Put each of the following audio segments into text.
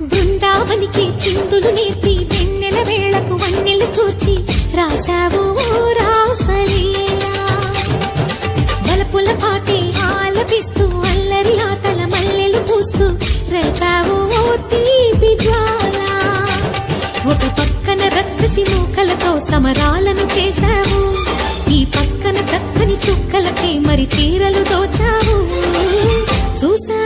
బృందావనికి చిందులు నేర్పి వెన్నెల వేళకు వన్నెలు కూర్చి రాశావు రాసలీలా. బలపుల పాటే ఆలపిస్తూ అల్లరి ఆటల మల్లెలు పూస్తూ రేపావు ఓ తీపి జ్వాల. ఒక పక్కన రక్కసి మూకలతో సమరాలను చేశావు. ఈ పక్కన చక్కని చుక్కలకే మరి చీరలు దోచావు. చూసా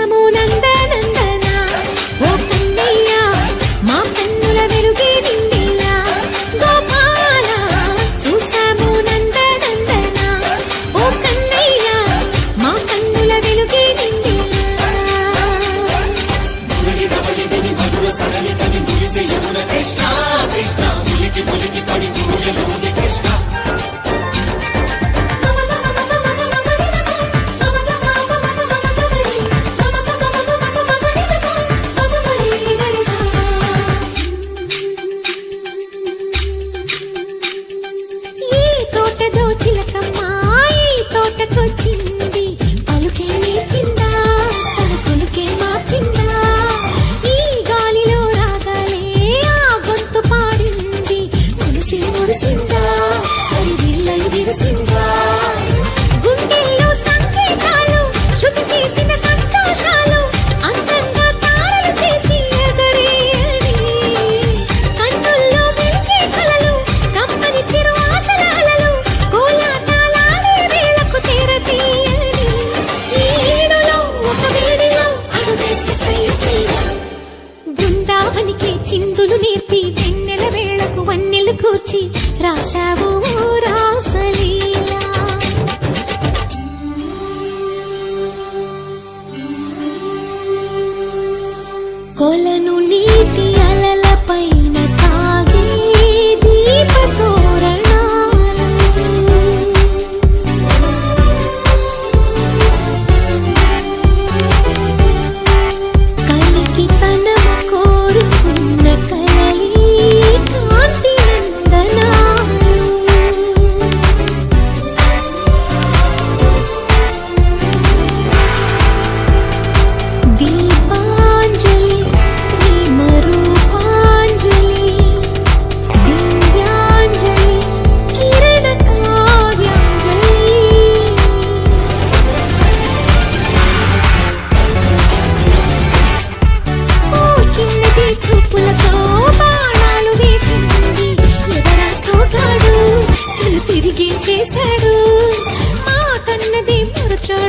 ఈ వారికి చిందులు నేర్పి వెన్నెల వేళకు వన్నెలు కూర్చి రాశావు కొలను నీటి